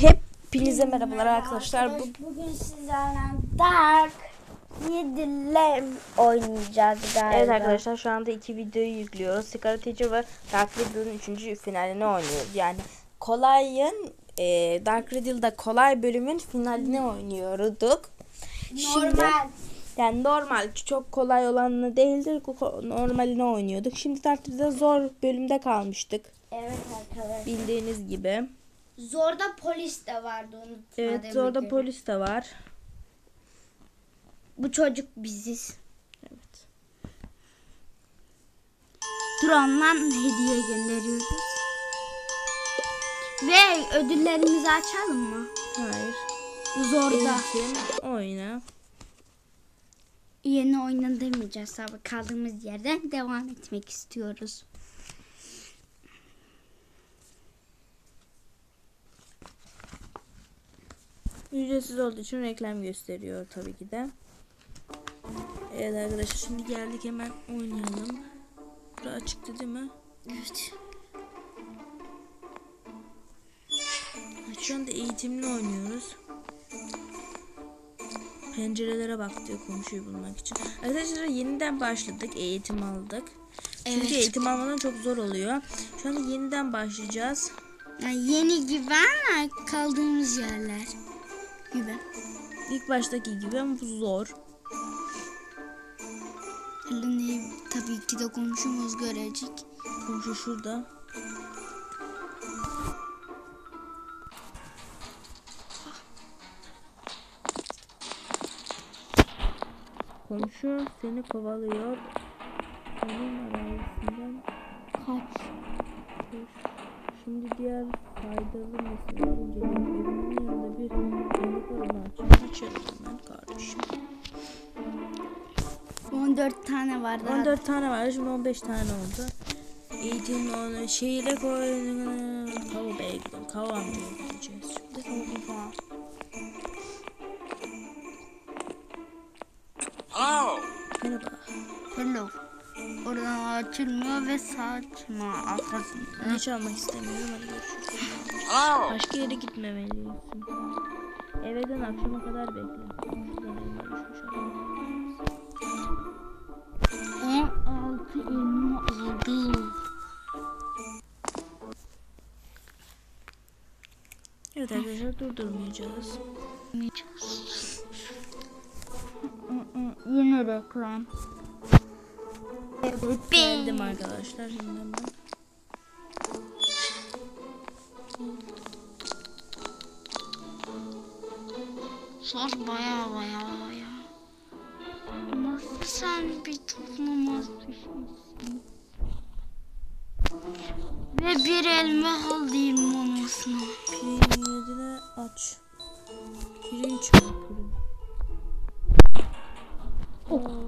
Hepinize merhabalar arkadaşlar. Bu Bugün sizlerle Dark Yediler oynayacağız galiba. Evet arkadaşlar şu anda iki videoyu yüklüyoruz. Sigara Teacher ve Dark Riddle'ın 3. finalini oynuyoruz. Yani kolayın e, Dark Riddle'da kolay bölümün finalini oynuyorduk. Şimdi Normal. yani normal çok kolay olanını değildir normalini oynuyorduk. Şimdi Dark Riddle'da zor bölümde kalmıştık. Evet arkadaşlar. Bildiğiniz gibi. Zorda polis de vardı unutma. Evet zorda ki. polis de var. Bu çocuk biziz. Evet. Drone'dan hediye gönderiyoruz. Ve ödüllerimizi açalım mı? Hayır. Zorda. Eğitim, oyna. Yeni oyuna demeyeceğiz abi. Kaldığımız yerden devam etmek istiyoruz. Ücretsiz olduğu için reklam gösteriyor tabii ki de. Evet arkadaşlar şimdi geldik hemen oynayalım. Bura açıktı değil mi? Evet. Şu anda eğitimli oynuyoruz. Pencerelere bak diyor komşuyu bulmak için. Arkadaşlar yeniden başladık. Eğitim aldık. Çünkü Evet. eğitim almadan çok zor oluyor. Şu anda yeniden başlayacağız. Yani yeni güvenle kaldığımız yerler gibi. İlk baştaki gibi ama bu zor. Elini tabii ki de komşumuz görecek. Komşu şurada. Komşu seni kovalıyor. Onun arazisinden Kaç. Şimdi diğer faydalı meseleler inceleyelim. Evimin yanında bir yenilik var onu açalım. Açalım hemen kardeşim. 14 tane var daha. 14 tane vardı şimdi 15 tane oldu. Eğitim onu şeyle koy. Kava bekliyorum. Kava mı gideceğiz şimdi? Hello. Merhaba. Hello. Oradan açılmıyor ve saçma arkasında. Hiç almak istemiyorum. Hadi görüşürüz. Hello. Başka yere gitmemelisin. Dön akşama kadar bekle. Adam. 16 elma oldu. Evet arkadaşlar durdurmayacağız. Yine reklam. Geldim arkadaşlar şimdi hemen. Zor baya baya baya. Nasıl sen bir bir şeysin? Ve bir elma alayım mamasına. Pirinçine aç. Pirinç var pirinç. Oh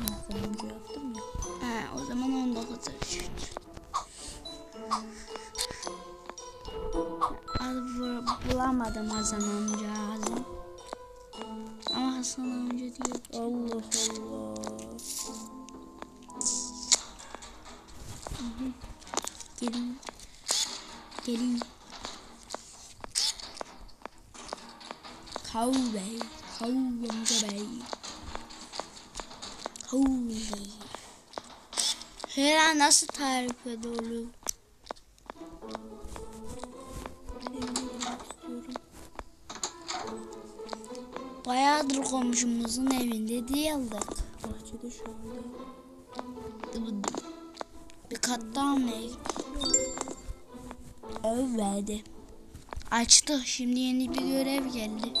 Adama attım mı? Sonuncuya attım mı? ha, o zaman 19 düştü. Adı bu- bulamadım Hasan amcağızı. Ama Hasan amca diyor. Allah Allah. Gelin. Gelin. Kav bey. Kav bey. Hera nasıl tarif ediyor? Bayağıdır komşumuzun evinde değildik. Bahçede şu anda. Bir kat daha mı? Evet. Açtı. Şimdi yeni bir görev geldi.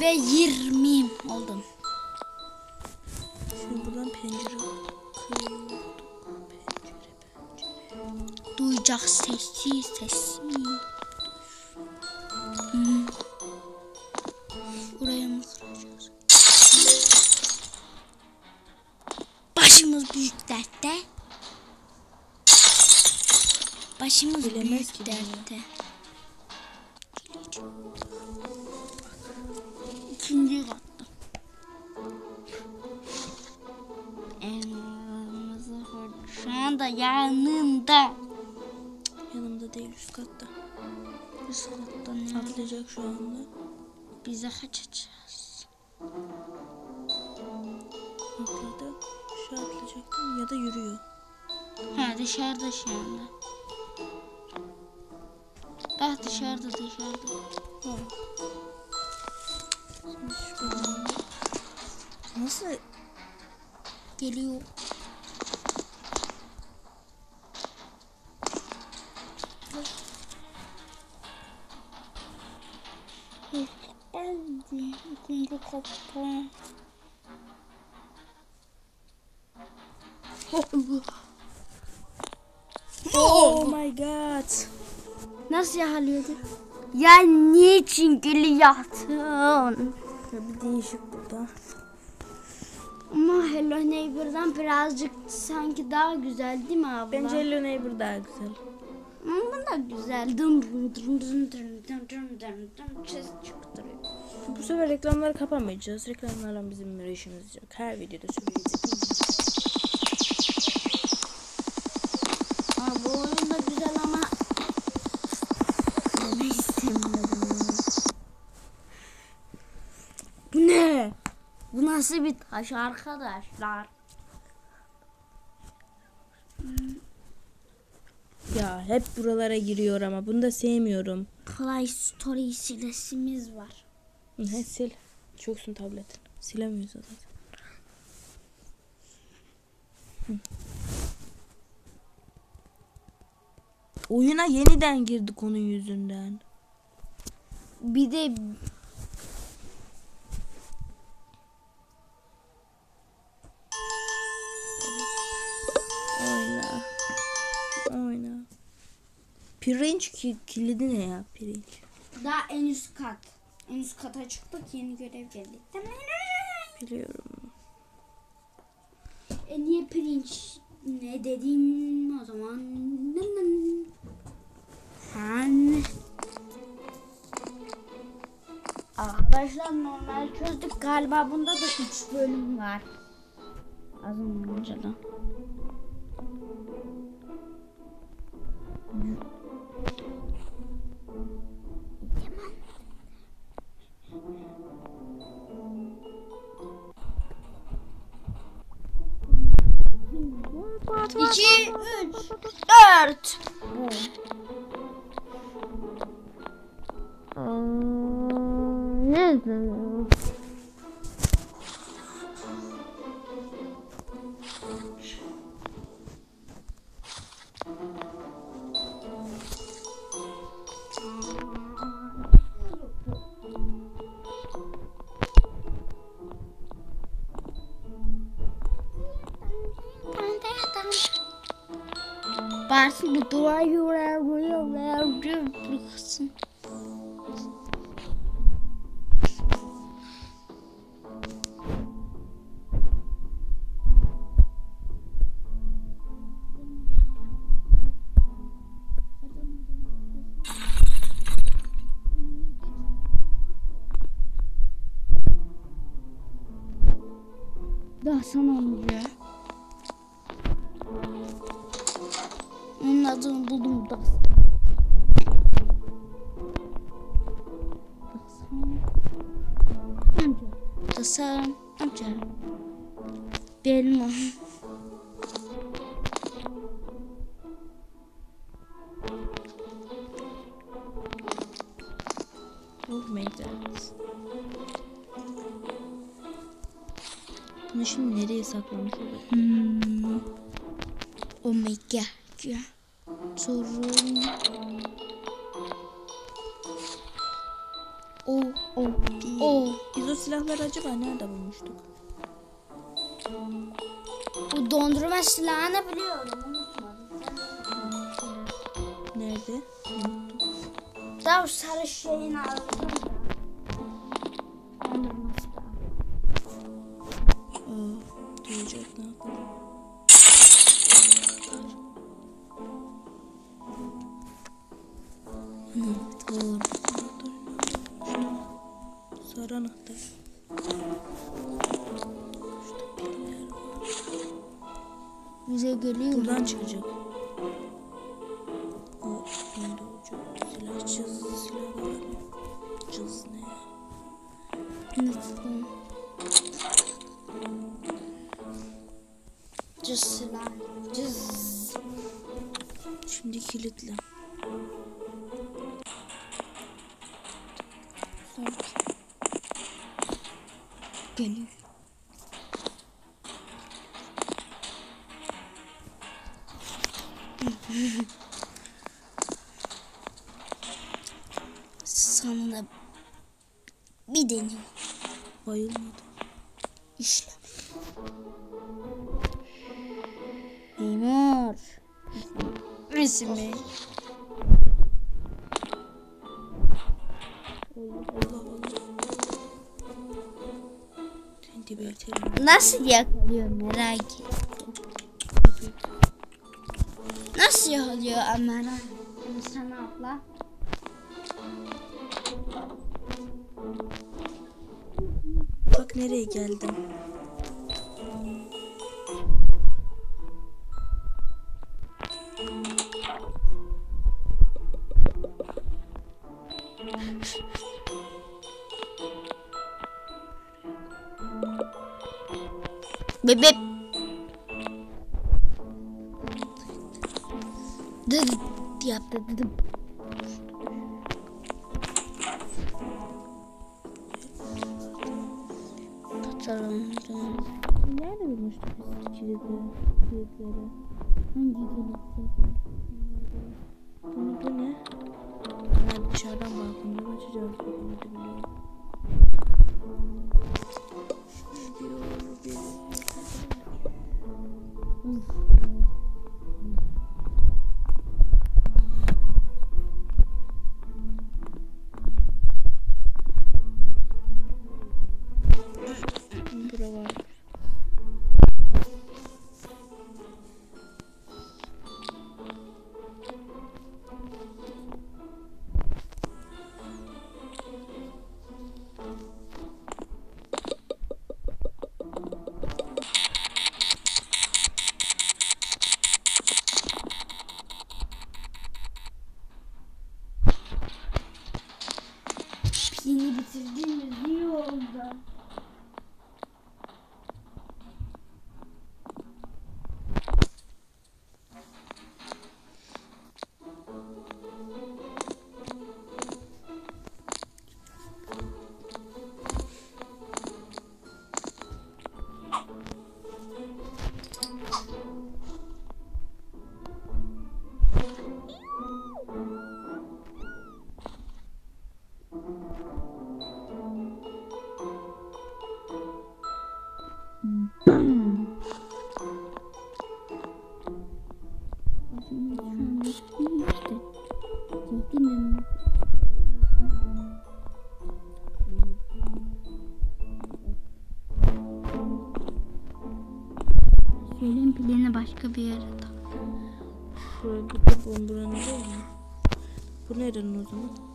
Ve 20 oldum. Şimdi buradan pencere kırıyorduk. Pencere pencere. Duyacak sesi sesi. Buraya mı kıracağız? Başımız büyük dertte. Başımız Bilemez büyük dertte. Yani. Şu anda yanında. Yanımda değil üst katta. Üst katta ne? Atlayacak şu anda. Bize kaçacağız. Atladı. Şu atlayacaktım ya da yürüyor. Ha dışarıda şu anda. Bak dışarıda dışarıda. Ha. Şimdi. Nasıl? Geliyor. Kapı. Oh my god. Nasıl yakalıyordu? Ya niçin gülüyorsun? Ya bir değişik burada. Ama Hello Neighbor'dan birazcık sanki daha güzel değil mi abla? Bence Hello Neighbor daha güzel. Ama bu da güzel. Dın dın dın dın dın dın dın dın dın ses çıktırıyor. Bu sefer reklamları kapamayacağız. Reklamlarla bizim bir işimiz yok. Her videoda söyleyeceğiz. Aa, bu oyun da güzel ama demek istemiyorum. Bu ne? Bu nasıl bir taş arkadaşlar? Ya hep buralara giriyor ama bunu da sevmiyorum. Play Story silesimiz var. He sil. Çoksun tabletin. Silemiyoruz zaten. Hı. Oyuna yeniden girdik onun yüzünden. Bir de Oyna. Oyna. Pirinç ki kilidi ne ya pirinç? daha en üst kat. En üst kata çıktık yeni görev geldi. Biliyorum. E niye pirinç ne dedim o zaman? Sen. Arkadaşlar normal çözdük galiba bunda da 3 bölüm var. Az 2 3 4 Ne Why you are real, real. Onun adını buldum da. Amca. Tasarım amca. Benim başlığını biliyorum. Unutmadım. Nerede? Unuttum. Daha sarı şeyin altında. Çıkacak. O önde ucu. Silah cız silah var. Cız ne ya? Nasıl? Cıslar. Cız. Şimdi kilitle. Geliyor. Nasıl yakalıyor merak ettim. Nasıl yakalıyor ama merak ettim sana abla. Bak nereye geldim. Bebek. Dıt yaptı dıt. Tutalım. Nerede bulmuştuk biz kilitleri? kilitleri? Hangi kilitleri? Bu, bu ne? Ha, dışarıdan balkondan açacağız. Hadi biliyorum. Söyleyeyim pilini başka bir yere tak. De buranın değil mi? Bu nerenin o zaman?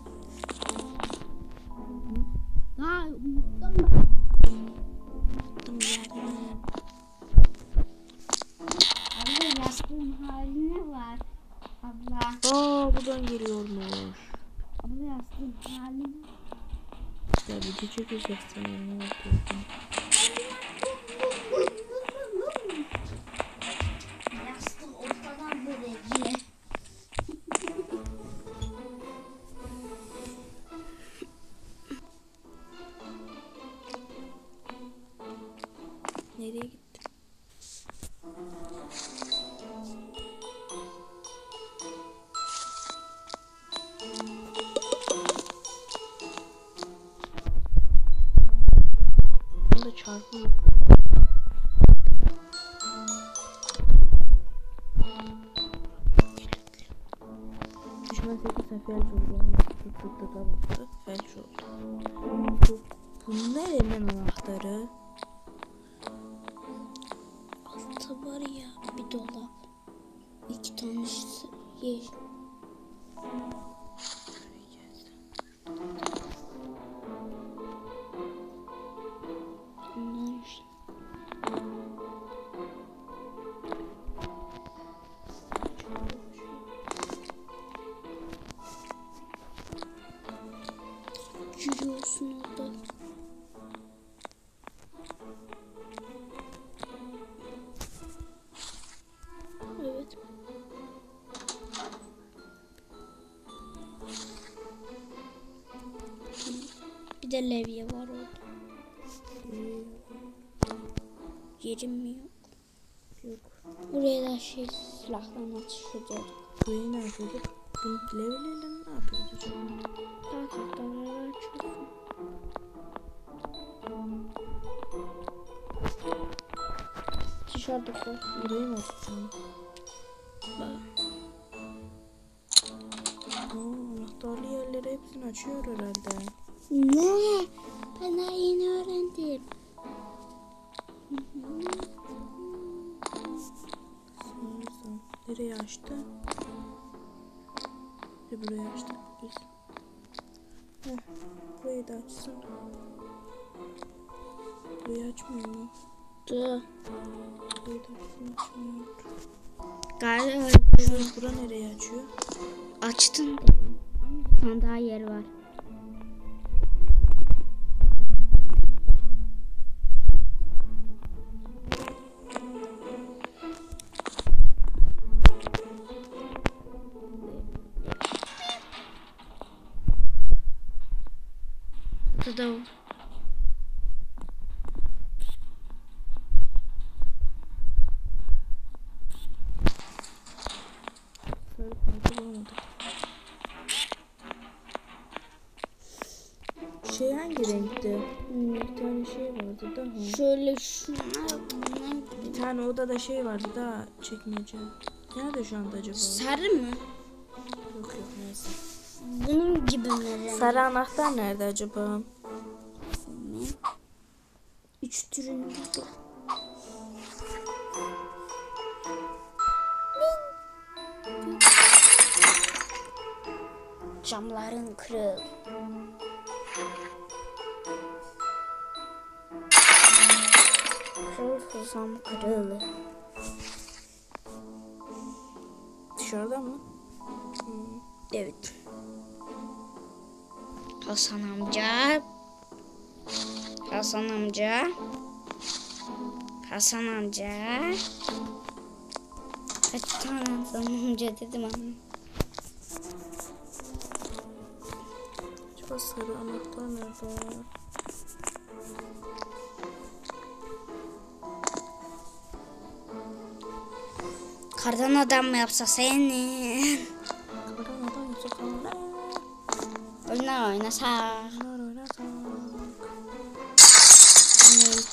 Düşman 8 sefer oldu. Tuttukta da baktı. Felç oldu. Bu, bu nerenin anahtarı? Levye levye var orada. Yerim mi yok? Yok. Buraya da şey silahla atış ediyor. Burayı ne yapıyorduk? Bu leveleyle ne yapıyorduk? Daha tahtaları açıyorsun. Dışarıda koy. Burayı mı açacağım? Oo, anahtarlı yerleri hepsini açıyor herhalde. Ne? Ben daha yeni öğrendim. Nereye açtı? Ve burayı açtık biz. Heh, burayı da açsın. Burayı açmıyor mu? Dur. Burayı da açsın açmıyor. Galiba bura nereye açıyor? açtın. Bir tane daha yer var. Burada o. Şey hangi renkti? Hmm. Bir tane şey vardı daha. Şöyle şunlar bunlar Bir tane odada şey vardı daha çekmece. Nerede şu anda acaba? sarı mı? Yok yok neyse. Bunun gibi mi? Sarı anahtar nerede acaba? Üç türünü buldum. Camların kırık. Kırıl cam kırılı. Dışarıda mı? Evet. Hasan amca. Hasan amca. Hasan amca. Kaç tane Hasan amca dedim ama. Acaba sarı anahtar nerede? Kardan adam mı yapsa seni? Karan adam yoksa karan. Oyna oynasa.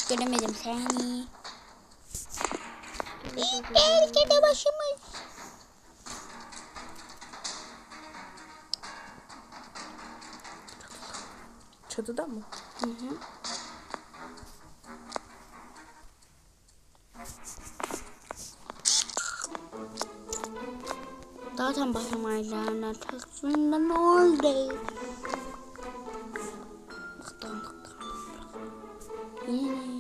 Göremedim seni. Tehlikede başımız. Çatıda mı? Hı hı. Zaten başımayla taksında ne oldu? Bıktım bıktım. Yine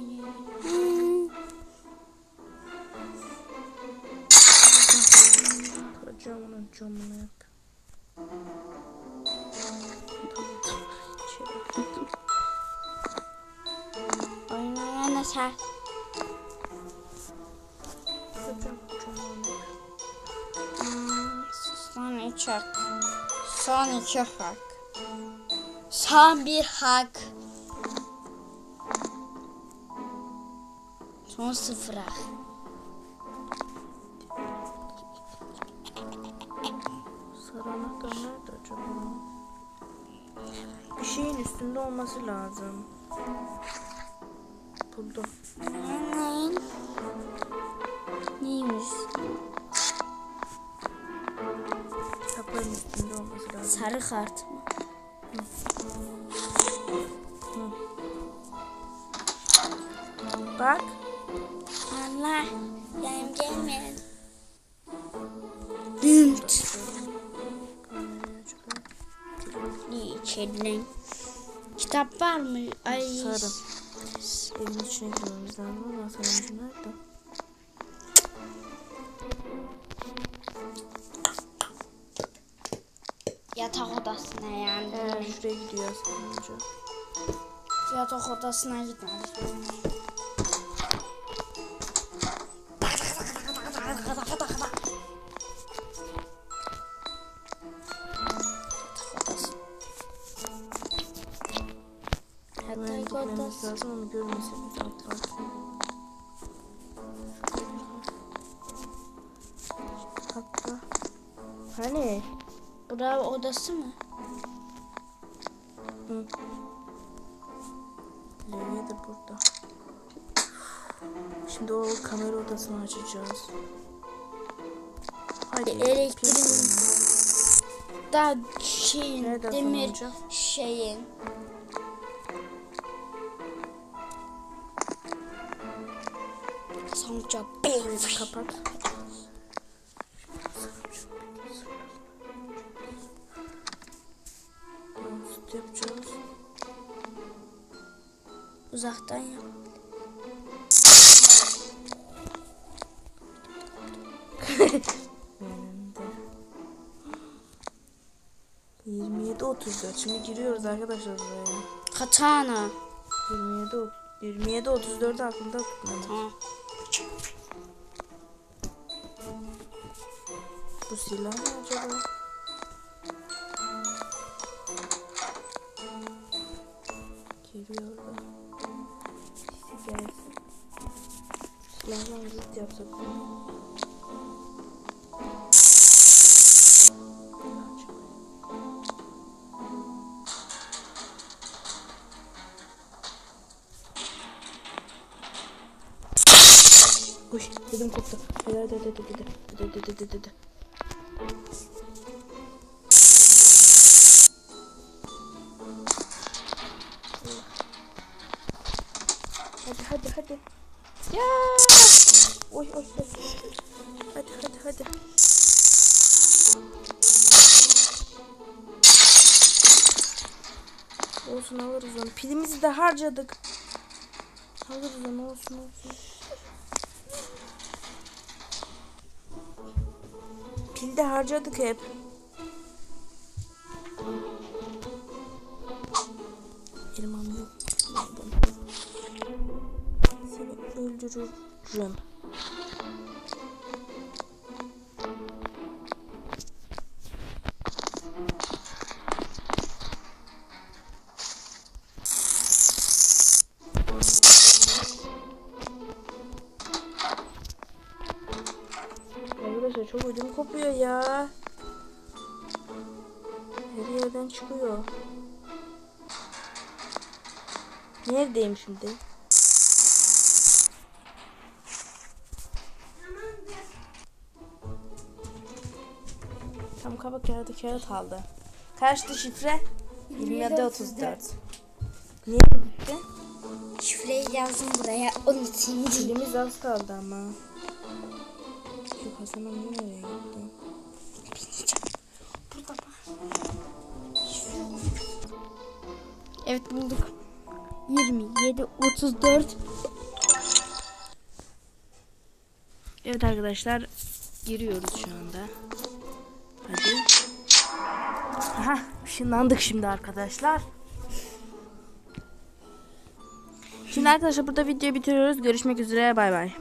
Yap. Hmm, Son iki hak. Son iki hak. Son bir hak. Son sıfır hak. Sarı nerede acaba? Bir şeyin üstünde olması lazım. Buldum. Ne? Neymiş? Kitapların üstünde olması lazım. Sarı kart mı? Bak. Allah. Benim gelmeyin. Dümt. Ne içelim? Kitap var mı? Ay. Sarı. İçine girmemiz lazım ama sarıncı nerede? Yatak odasına yani. Ee, şuraya gidiyor sarıncı. Yatak odasına gitmedik. Yatak odası. lazım onu görmese atlar. Hatta. Hani? Bura odası mı? Hı. Levye de burada. Şimdi o kamera odasını açacağız. Hadi. Elektriğin pil- daha şeyin demir şeyin. Sonuca benzi kapat. yapacağız. Uzaktan yap. Yirmi otuz dört. Şimdi giriyoruz arkadaşlar buraya. Katana. Yirmi yedi otuz dört aklımda tutmamış. Tamam. Bu silah mı acaba? Geliyor da. Sisi gelsin. Silahla zıt yapsak mı? Uy dedim koptu. Dede dede dede dede dede dede dede. Olsun alırız onu. Pilimizi de harcadık. Alırız onu olsun olsun. Pil de harcadık hep. Elmam yok. Seni öldürürüm. Şimdi? Tam kaba kağıdı kağıt aldı. Kaçtı şifre? 27 34. Niye gitti? Şifreyi yazdım buraya. Unutayım. Dilimiz az kaldı ama. Şu Hasan amca nereye gitti? Burada bak. Evet bulduk. 27 34 Evet arkadaşlar giriyoruz şu anda. Hadi. Aha ışınlandık şimdi arkadaşlar. Şimdi arkadaşlar burada videoyu bitiriyoruz. Görüşmek üzere bay bay.